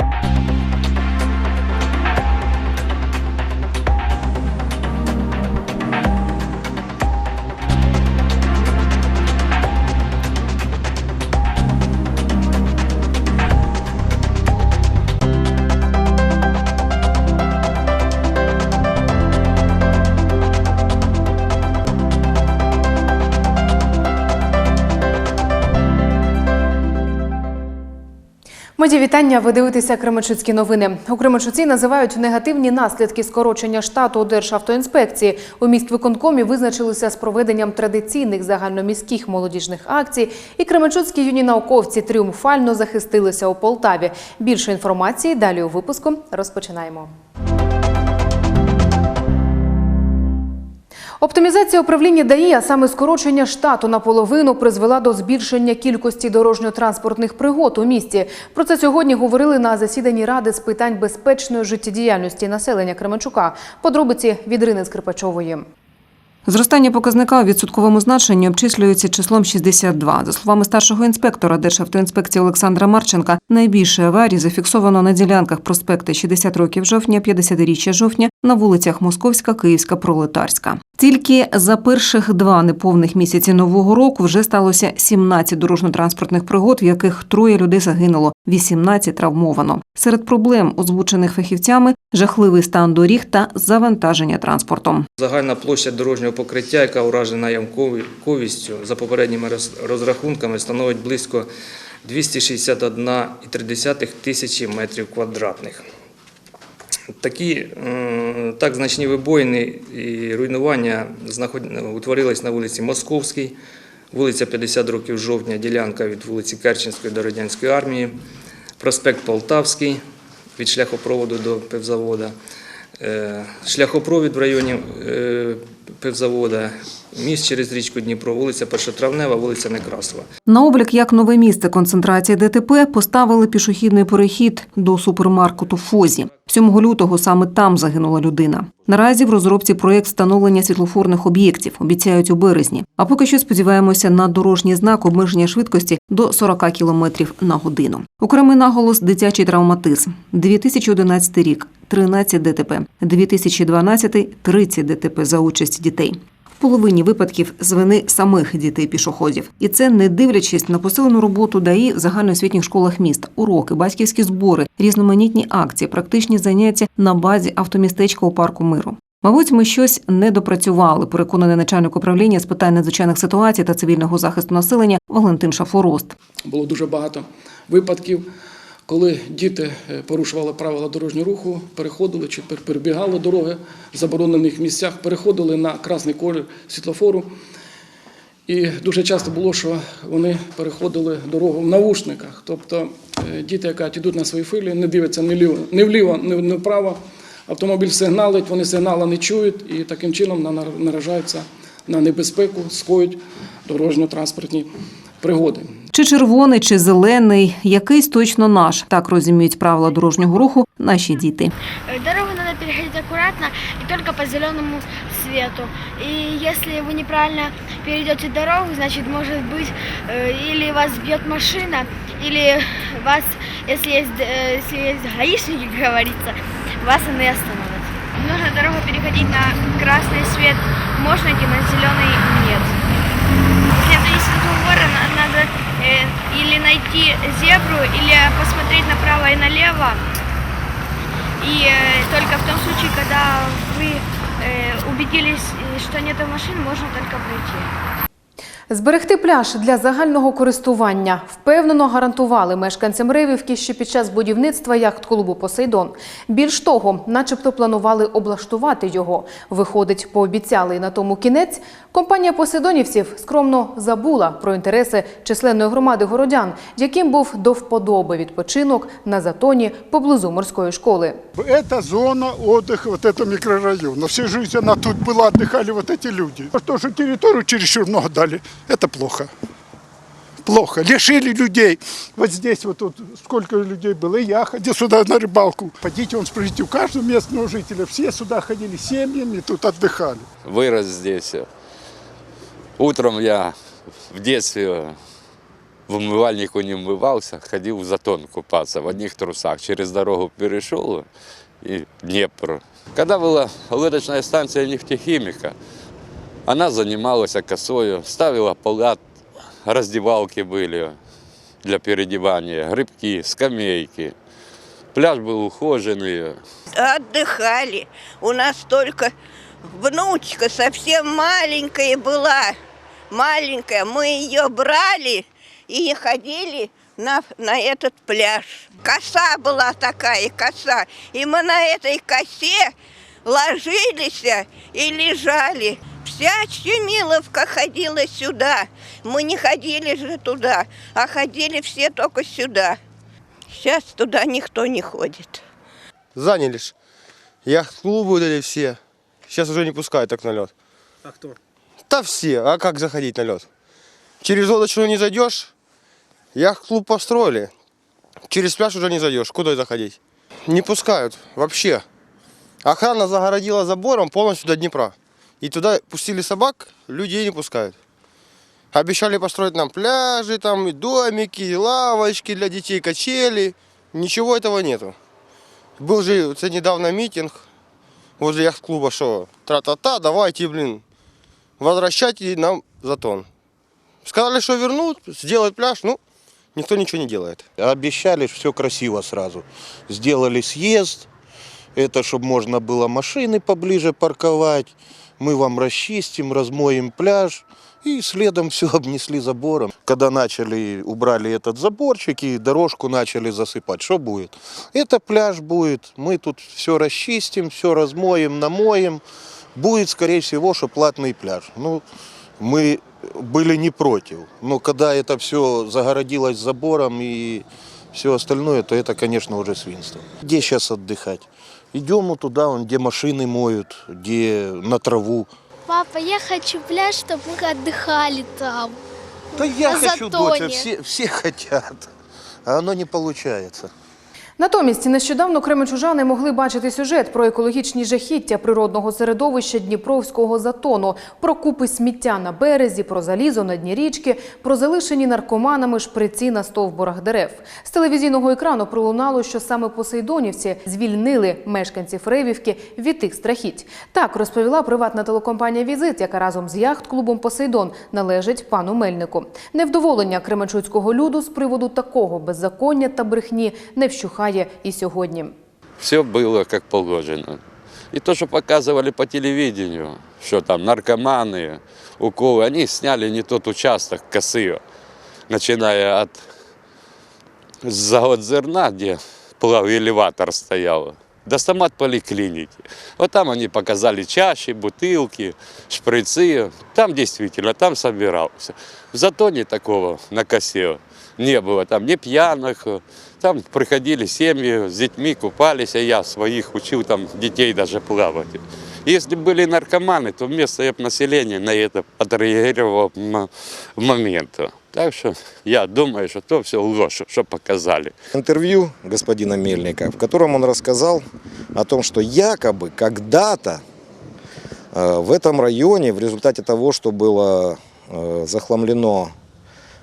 you Мої вітання. Ви дивитеся Кременчуцькі новини. У Кременчуці називають негативні наслідки скорочення штату Державтоінспекції. У міськвиконкомі визначилися з проведенням традиційних загальноміських молодіжних акцій. І кременчуцькі юні науковці тріумфально захистилися у Полтаві. Більше інформації далі у випуску розпочинаємо. Оптимізація управління ДАІ, а саме скорочення штату наполовину, призвела до збільшення кількості дорожньо-транспортних пригод у місті. Про це сьогодні говорили на засіданні ради з питань безпечної життєдіяльності населення Кременчука. Подробиці від Рини Скрипачової. Зростання показника у відсотковому значенні обчислюється числом 62. За словами старшого інспектора Державтоінспекції Олександра Марченка, найбільше аварій зафіксовано на ділянках проспекти 60 років жовтня, 50-річчя жовтня на вулицях Московська, Київська, Пролетарська. Тільки за перших два неповних місяці нового року вже сталося 17 дорожньо-транспортних пригод, в яких троє людей загинуло, 18 травмовано. Серед проблем, озвучених фахівцями, жахливий стан доріг та завантаження транспортом. Загальна площа дорожнього покриття, яка уражена ямковістю, за попередніми роз- розрахунками, становить близько 261,3 тисячі метрів квадратних. Такі так значні вибоїни і руйнування утворились на вулиці Московській, вулиця 50 років жовтня, ділянка від вулиці Керченської до Радянської армії, проспект Полтавський від шляхопроводу до пивзавода, е, шляхопровід в районі е, пивзавода, міст через річку Дніпро, вулиця Першотравнева, вулиця Некрасова. На облік як нове місце концентрації ДТП поставили пішохідний перехід до супермаркету Фозі. 7 лютого саме там загинула людина. Наразі в розробці проєкт встановлення світлофорних об'єктів обіцяють у березні. А поки що сподіваємося на дорожній знак обмеження швидкості до 40 км на годину. Окремий наголос дитячий травматизм. 2011 рік 13 ДТП, 2012 – 30 ДТП за участь дітей. В половині випадків з вини самих дітей-пішоходів. І це не дивлячись на посилену роботу ДАІ в загальноосвітніх школах міста, уроки, батьківські збори, різноманітні акції, практичні заняття на базі автомістечка у парку миру. Мабуть, ми щось не допрацювали, переконаний начальник управління з питань надзвичайних ситуацій та цивільного захисту населення Валентин Шафорост. Було дуже багато випадків, коли діти е, порушували правила дорожнього руху, переходили чи пер- перебігали дороги в заборонених місцях, переходили на красний колір світлофору. І дуже часто було, що вони переходили дорогу в наушниках. Тобто е, діти, які йдуть на свої филі, не дивляться ні вліво, ні вправо. Автомобіль сигналить, вони сигнала не чують і таким чином на- наражаються на небезпеку, скоють дорожньо-транспортні пригоди. Чи червоний, чи зелений, якийсь точно наш. Так розуміють правила дорожнього руху наші діти. Э, Дорогу надо переходить аккуратно и только по зеленому свету. И если вы неправильно перейдете дорогу, значит, может быть, э, или вас сбьет машина, или вас, если есть, э, если есть гаишники, как говорится, вас они остановят. Нужно дорогу переходить на красный свет, можно идти на зеленый нет. Если это на- надо э, или найти зебру, или посмотреть направо и налево. И э, только в том случае, когда вы э, убедились, э, что нет машин, можно только пройти. Зберегти пляж для загального користування впевнено гарантували мешканцям Ревівки ще під час будівництва яхт-клубу Посейдон. Більш того, начебто планували облаштувати його. Виходить, пообіцяли і на тому кінець. Компанія посейдонівців скромно забула про інтереси численної громади городян, яким був до вподоби відпочинок на затоні поблизу морської школи. Это зона отдыха, вот это микрорайон. Но всю жизнь она тут была, отдыхали вот эти люди. То, что территорию чересчур много дали, Это плохо. Плохо. Лишили людей. Вот здесь вот тут сколько людей было. И я ходил сюда на рыбалку. Пойдите, он спросите, у каждого местного жителя. Все сюда ходили семьями, тут отдыхали. вырос здесь. Утром я в детстве в умывальнику не умывался, ходил в затон купаться в одних трусах. Через дорогу перешел и Днепр. Когда была лодочная станция нефтехимика, она занималась косою, ставила палат, раздевалки были для переодевания, грибки, скамейки. Пляж был ухоженный, отдыхали. У нас только внучка совсем маленькая была. Маленькая. Мы ее брали и ходили на, на этот пляж. Коса была такая, коса. И мы на этой косе ложились и лежали. Вся Щемиловка ходила сюда. Мы не ходили же туда, а ходили все только сюда. Сейчас туда никто не ходит. Заняли ж. Яхт-клубы эти все. Сейчас уже не пускают так на лед. А хто? Да все. А как заходить на лед? Через лодочную не зайдешь. Яхт-клуб построили. Через пляж уже не зайдешь. Куда заходить? Не пускают вообще. Охрана загородила забором полностью до Днепра. И туда пустили собак, людей не пускают. Обещали построить нам пляжи, там и домики, и лавочки для детей, качели. Ничего этого нету. Был же це недавно митинг возле яхт-клуба, что тра-та-та, давайте, блин, возвращайте нам затон. Сказали, что вернут, сделают пляж, ну, никто ничего не делает. Обещали все красиво сразу. Сделали съезд, это чтобы можно было машины поближе парковать. Мы вам расчистим, размоем пляж. И следом все обнесли забором. Когда начали, убрали этот заборчик и дорожку начали засыпать, что будет? Это пляж будет, мы тут все расчистим, все размоем, намоем. Будет, скорее всего, что платный пляж. Ну, мы были не против. Но когда это все загородилось забором и все остальное, то это, конечно, уже свинство. Где сейчас отдыхать? Идем туда, вон, где машины моют, где на траву. Папа, я хочу пляж, чтобы мы отдыхали там. Да я На хочу, затоне. доча, все, все хотят. А оно не получается. Натомість нещодавно кременчужани могли бачити сюжет про екологічні жахіття природного середовища Дніпровського затону, про купи сміття на березі, про залізо на дні річки, про залишені наркоманами шприці на стовбурах дерев. З телевізійного екрану пролунало, що саме посейдонівці звільнили мешканців Ревівки від тих страхіть. Так розповіла приватна телекомпанія Візит, яка разом з яхт-клубом Посейдон належить пану Мельнику. Невдоволення кременчуцького люду з приводу такого беззаконня та брехні не вщухає чекає і сьогодні. Все було як положено. І те, що показували по телевидению, що там наркомани, уколи, вони зняли не тот участок косив, починаючи від завод зерна, де плав елеватор стояв, до стомат поликлиники. Вот там они показали чаши, бутылки, шприцы. Там действительно, там собирался. В затоне такого на косе не было. Там ни пьяных, там приходили семьи с детьми, купались, а я своих учил там детей даже плавать. Если были наркоманы, то местное население на это отреагировало м- в момент. Так что я думаю, что то все ложь, что показали. Интервью господина Мельника, в котором он рассказал о том, что якобы когда-то э, в этом районе в результате того, что было э, захламлено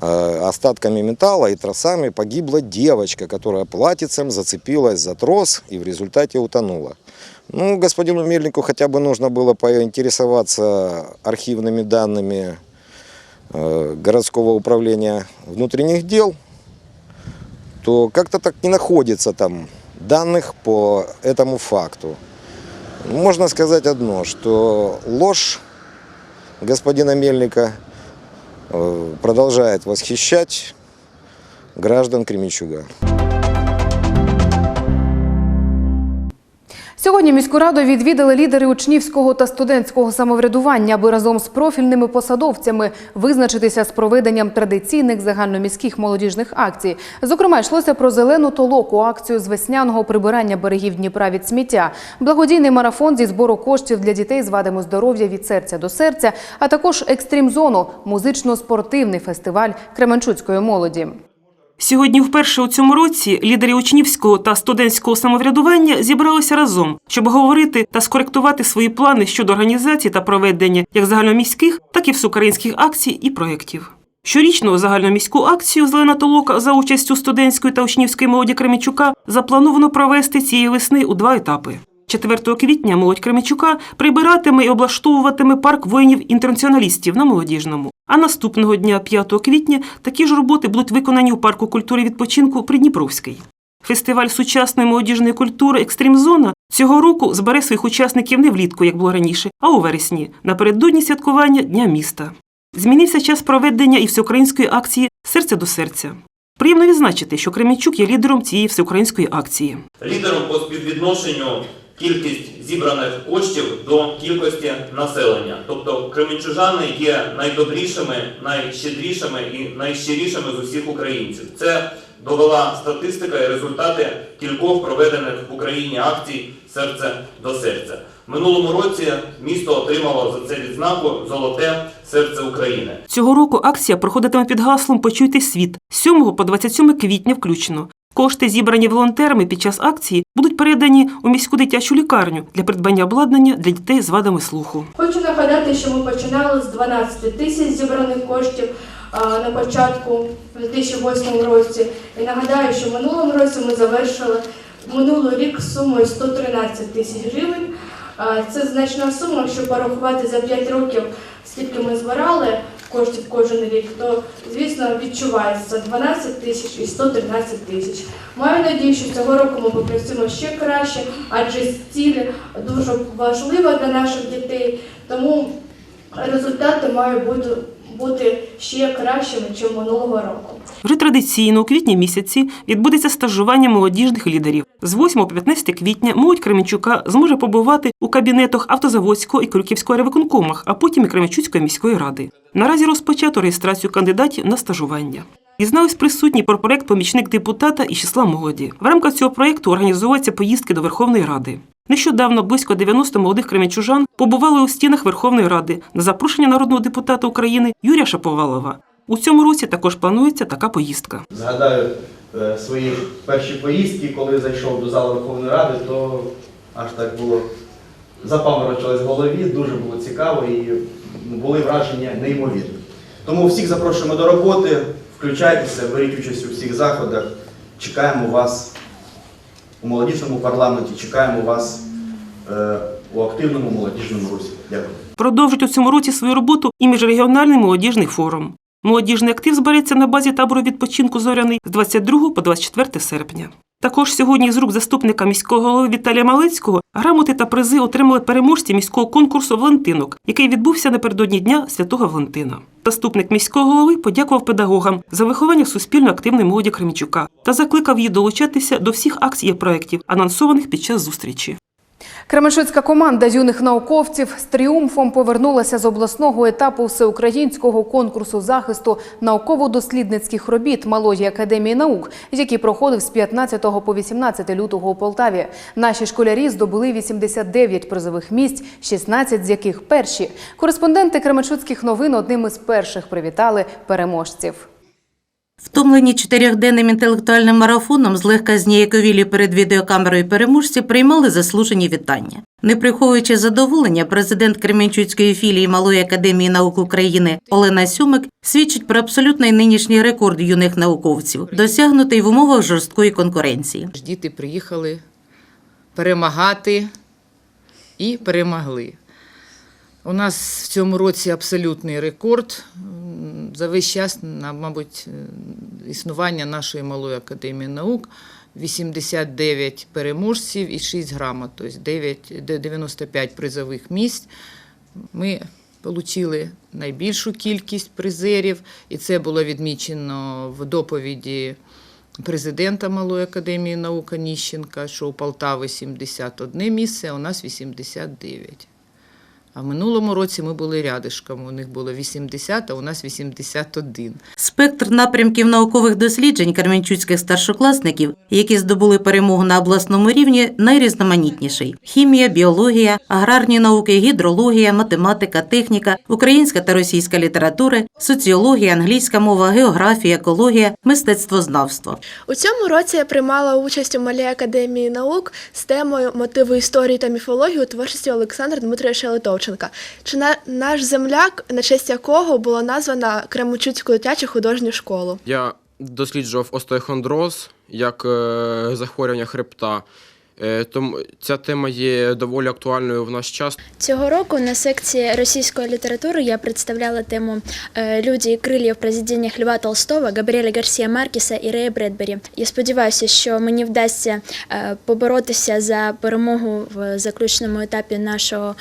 э, остатками металла и тросами, погибла девочка, которая платьицем зацепилась за трос и в результате утонула. Ну, господину Мельнику хотя бы нужно было поинтересоваться архивными данными городского управления внутренних дел, то как-то так не находится там данных по этому факту. Можно сказать одно, что ложь господина Мельника э, продолжает восхищать граждан Кременчуга. Сьогодні міську раду відвідали лідери учнівського та студентського самоврядування, аби разом з профільними посадовцями визначитися з проведенням традиційних загальноміських молодіжних акцій. Зокрема, йшлося про зелену толоку, акцію з весняного прибирання берегів Дніпра від сміття, благодійний марафон зі збору коштів для дітей з вадами здоров'я від серця до серця, а також екстрім-зону музично-спортивний фестиваль Кременчуцької молоді. Сьогодні вперше у цьому році лідери учнівського та студентського самоврядування зібралися разом, щоб говорити та скоректувати свої плани щодо організації та проведення як загальноміських, так і всеукраїнських акцій і проєктів. Щорічну загальноміську акцію Зелена толока за участю студентської та учнівської молоді Кременчука заплановано провести цієї весни у два етапи. 4 квітня молодь Кременчука прибиратиме і облаштовуватиме парк воїнів-інтернаціоналістів на молодіжному. А наступного дня, 5 квітня, такі ж роботи будуть виконані у парку культури відпочинку Придніпровський. Фестиваль сучасної молодіжної культури Екстрім Зона цього року збере своїх учасників не влітку, як було раніше, а у вересні, напередодні святкування Дня міста. Змінився час проведення і всеукраїнської акції Серце до серця. Приємно відзначити, що Кременчук є лідером цієї всеукраїнської акції. лідером по співвідношенню кількість зібраних коштів до кількості населення. Тобто кременчужани є найдобрішими, найщедрішими і найщирішими з усіх українців. Це довела статистика і результати кількох проведених в Україні акцій серце до серця. Минулому році місто отримало за це відзнаку Золоте серце України. Цього року акція проходитиме під гаслом Почуйте світ з 7 по 27 квітня включно. Кошти, зібрані волонтерами під час акції, будуть передані у міську дитячу лікарню для придбання обладнання для дітей з вадами слуху. Хочу нагадати, що ми починали з 12 тисяч зібраних коштів на початку в 2008 році. І нагадаю, що минулому році ми завершили минулий рік сумою 113 тисяч гривень. Це значна сума, якщо порахувати за 5 років, скільки ми збирали коштів кожен рік, то звісно відчувається 12 тисяч і 113 тисяч. Маю надію, що цього року ми попрацюємо ще краще, адже ціль дуже важлива для наших дітей, тому результати мають бути, бути ще кращими, ніж минулого року. Вже традиційно у квітні місяці відбудеться стажування молодіжних лідерів. З 8 по 15 квітня молодь Кременчука зможе побувати у кабінетах автозаводського і Крюківського ревиконкомах, а потім і Кременчуцької міської ради. Наразі розпочато реєстрацію кандидатів на стажування. Дізнались присутній про проект помічник депутата із числа молоді. В рамках цього проекту організовуються поїздки до Верховної Ради. Нещодавно близько 90 молодих кременчужан побували у стінах Верховної Ради на запрошення народного депутата України Юрія Шаповалова. У цьому році також планується така поїздка. Згадаю е, свої перші поїздки, коли зайшов до залу Верховної Ради, то аж так було запаморочилось в голові, дуже було цікаво і були враження неймовірні. Тому всіх запрошуємо до роботи, включайтеся, беріть участь у всіх заходах. Чекаємо вас у молодіжному парламенті, чекаємо вас е, у активному молодіжному русі. Дякую. Продовжить у цьому році свою роботу і міжрегіональний молодіжний форум. Молодіжний актив збереться на базі табору відпочинку Зоряний з 22 по 24 серпня. Також сьогодні з рук заступника міського голови Віталія Малицького грамоти та призи отримали переможці міського конкурсу Валентинок, який відбувся напередодні Дня Святого Валентина. Заступник міського голови подякував педагогам за виховання суспільно активної молоді Кремічука та закликав її долучатися до всіх акцій і проєктів, анонсованих під час зустрічі. Кременчуцька команда юних науковців з тріумфом повернулася з обласного етапу всеукраїнського конкурсу захисту науково-дослідницьких робіт Малої академії наук, який проходив з 15 по 18 лютого у Полтаві. Наші школярі здобули 89 призових місць, 16 з яких перші. Кореспонденти Кременчуцьких новин одним із перших привітали переможців. Втомлені чотирьохденним інтелектуальним марафоном злегка зніяковілі перед відеокамерою переможці приймали заслужені вітання. Не приховуючи задоволення, президент Кременчуцької філії Малої академії наук України Олена Сюмик свідчить про абсолютний нинішній рекорд юних науковців, досягнутий в умовах жорсткої конкуренції. Діти приїхали перемагати і перемогли. У нас в цьому році абсолютний рекорд за весь час, мабуть, е, існування нашої малої академії наук. 89 переможців і 6 грамот, тобто 9, 95 призових місць. Ми отримали найбільшу кількість призерів, і це було відмічено в доповіді президента Малої академії наук Ніщенка, що у Полтави 71 місце, а у нас 89. А в минулому році ми були рядишком. У них було 80, а у нас 81. Спектр напрямків наукових досліджень карменчуцьких старшокласників, які здобули перемогу на обласному рівні, найрізноманітніший: хімія, біологія, аграрні науки, гідрологія, математика, техніка, українська та російська літератури, соціологія, англійська мова, географія, екологія, мистецтвознавство. У цьому році я приймала участь у Малій академії наук з темою мотиви історії та міфології у творчості Олександра Дмитровича Литовченка. Льовченка. Чи на, наш земляк, на честь якого була названа Кременчуцьку дитячу художню школу? Я досліджував остеохондроз як е, захворювання хребта. Е, тому ця тема є доволі актуальною в наш час. Цього року на секції російської літератури я представляла тему е, Люди і крилля в произведеннях Льва Толстого, Габріеля Гарсія Маркіса і Рея Бредбері. Я сподіваюся, що мені вдасться е, поборотися за перемогу в заключному етапі нашого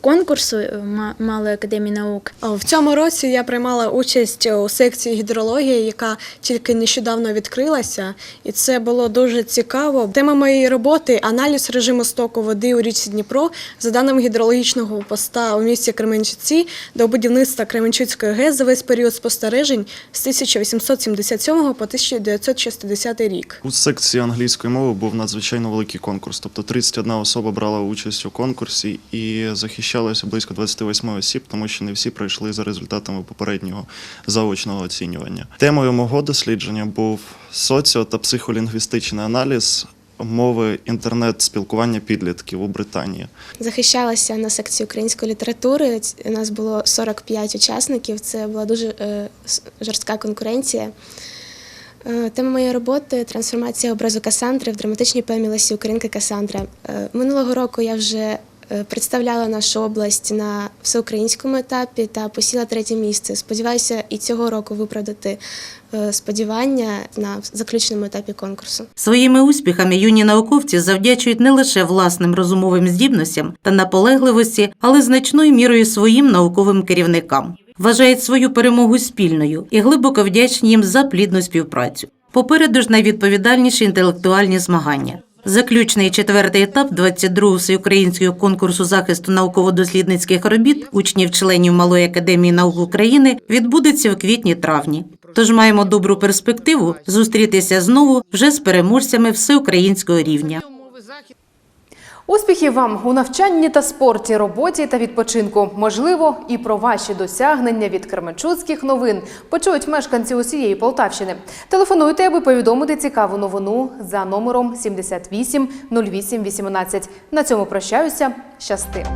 конкурсу Ма- Малої академії наук. В цьому році я приймала участь у секції гідрології, яка тільки нещодавно відкрилася, і це було дуже цікаво. Тема моєї роботи аналіз режиму стоку води у річці Дніпро за даними гідрологічного поста у місті Кременчуці до будівництва Кременчуцької ГЕС за весь період спостережень з 1877 по 1960 рік. У секції англійської мови був надзвичайно великий конкурс. Тобто 31 особа брала участь у конкурсі і захищалося близько 28 осіб, тому що не всі пройшли за результатами попереднього заочного оцінювання. Темою мого дослідження був соціо та психолінгвістичний аналіз мови інтернет-спілкування підлітків у Британії. Захищалася на секції української літератури. У нас було 45 учасників. Це була дуже е, жорстка конкуренція. Е, Тема моєї роботи трансформація образу Касандри в драматичній поемі Лесі Українки Касандра. Е, Минулого року я вже представляла нашу область на всеукраїнському етапі та посіла третє місце. Сподіваюся, і цього року виправдати е, сподівання на заключному етапі конкурсу. Своїми успіхами юні науковці завдячують не лише власним розумовим здібностям та наполегливості, але значною мірою своїм науковим керівникам. Вважають свою перемогу спільною і глибоко вдячні їм за плідну співпрацю. Попереду ж найвідповідальніші інтелектуальні змагання. Заключний четвертий етап 22-го всеукраїнського конкурсу захисту науково-дослідницьких робіт учнів-членів Малої академії наук України відбудеться в квітні-травні. Тож маємо добру перспективу зустрітися знову вже з переможцями всеукраїнського рівня. Успіхів вам у навчанні та спорті, роботі та відпочинку. Можливо, і про ваші досягнення від Кременчуцьких новин почують мешканці усієї Полтавщини. Телефонуйте, аби повідомити цікаву новину за номером 78 08 18. На цьому прощаюся. Щасти.